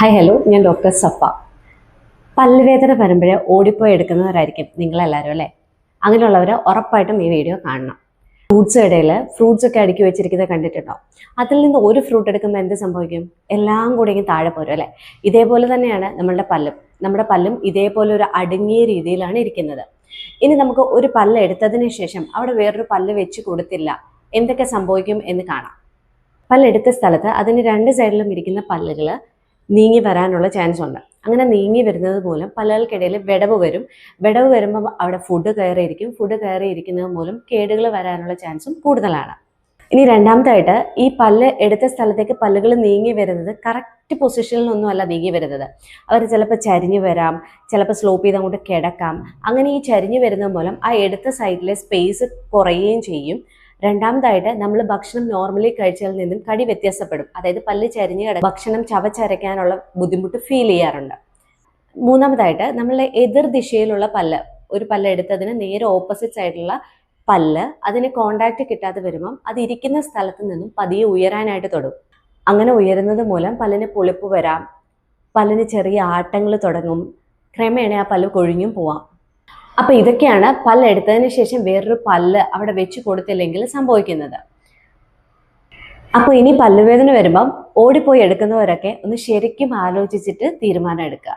Hi hello ഞാൻ doctor സപ്പ. പല്ലുവേദന വരുമ്പോഴേ ഓടിപ്പോയി എടുക്കുന്നവരായിരിക്കും നിങ്ങളെല്ലാവരും അല്ലേ? അങ്ങനെയുള്ളവർ ഉറപ്പായിട്ടും ഈ വീഡിയോ കാണണം. ഫ്രൂട്ട്സ് ഇടയിൽ ഫ്രൂട്ട്സ് ഒക്കെ അടുക്കി വെച്ചിരിക്കുന്നത് കണ്ടിട്ടുണ്ടോ? അതിൽ നിന്ന് ഒരു ഫ്രൂട്ട് എടുക്കുമ്പോൾ എന്ത് സംഭവിക്കും? എല്ലാം കൂടി ഇങ്ങനെ താഴെ പോരും അല്ലേ? ഇതേപോലെ തന്നെയാണ് നമ്മളുടെ പല്ലും. നമ്മുടെ പല്ലും ഇതേപോലെ ഒരു അടുങ്ങിയ രീതിയിലാണ് ഇരിക്കുന്നത്. ഇനി നമുക്ക് ഒരു പല്ല് എടുത്തതിന് ശേഷം അവിടെ വേറൊരു പല്ല് വെച്ച് കൊടുത്തില്ല. എന്തൊക്കെ സംഭവിക്കും എന്ന് കാണാം. പല്ലെടുത്ത സ്ഥലത്ത് അതിന് രണ്ട് സൈഡിലും ഇരിക്കുന്ന പല്ലുകൾ നീങ്ങി വരാനുള്ള ചാൻസ് ഉണ്ട്. അങ്ങനെ നീങ്ങി വരുന്നത് മൂലം പലർക്കിടയിൽ വിടവ് വരും. വിടവ് വരുമ്പോൾ അവിടെ ഫുഡ് കയറിയിരിക്കും. ഫുഡ് കയറിയിരിക്കുന്നത് മൂലം കേടുകൾ വരാനുള്ള ചാൻസും കൂടുതലാണ്. ഇനി രണ്ടാമതായിട്ട് ഈ പല്ല് എടുത്ത സ്ഥലത്തേക്ക് പല്ലുകൾ നീങ്ങി വരുന്നത് കറക്റ്റ് പൊസിഷനിലൊന്നും അല്ല നീങ്ങി വരുന്നത്. അവർ ചിലപ്പോൾ ചരിഞ്ഞു വരാം ചിലപ്പോൾ സ്ലോപ്പ് ചെയ്ത് അങ്ങോട്ട് കിടക്കാം. അങ്ങനെ ഈ ചരിഞ്ഞു വരുന്നത് മൂലം ആ എടുത്ത സൈഡിലെ സ്പേസ് കുറയുകയും ചെയ്യും. രണ്ടാമതായിട്ട് നമ്മൾ ഭക്ഷണം നോർമലി കഴിച്ചതിൽ നിന്നും കടി വ്യത്യാസപ്പെടും. അതായത് പല്ല് ചരിഞ്ഞ് കിട ഭക്ഷണം ചവച്ചരയ്ക്കാനുള്ള ബുദ്ധിമുട്ട് ഫീൽ ചെയ്യാറുണ്ട്. മൂന്നാമതായിട്ട് നമ്മളെ എതിർ ദിശയിലുള്ള പല്ല് ഒരു പല്ല് എടുത്തതിന് നേരെ ഓപ്പോസിറ്റ് സൈഡിലുള്ള പല്ല് അതിന് കോണ്ടാക്ട് കിട്ടാതെ വരുമ്പം അത് ഇരിക്കുന്ന സ്ഥലത്ത് നിന്നും പതിയെ ഉയരാനായിട്ട് തൊടും. അങ്ങനെ ഉയരുന്നത് മൂലം പല്ലിന് പൊളിപ്പ് വരാം പല്ലിന് ചെറിയ ആട്ടങ്ങൾ തുടങ്ങും ക്രമേണ ആ പല്ല് കൊഴിഞ്ഞും പോവാം. അപ്പൊ ഇതൊക്കെയാണ് പല്ല് എടുത്തതിന് ശേഷം വേറൊരു പല്ല് അവിടെ വെച്ച് കൊടുത്തില്ലെങ്കിൽ സംഭവിക്കുന്നത്. അപ്പോൾ ഇനി പല്ലുവേദന വരുമ്പം ഓടിപ്പോയി എടുക്കുന്നവരൊക്കെ ഒന്ന് ശരിക്കും ആലോചിച്ചിട്ട് തീരുമാനം എടുക്കുക.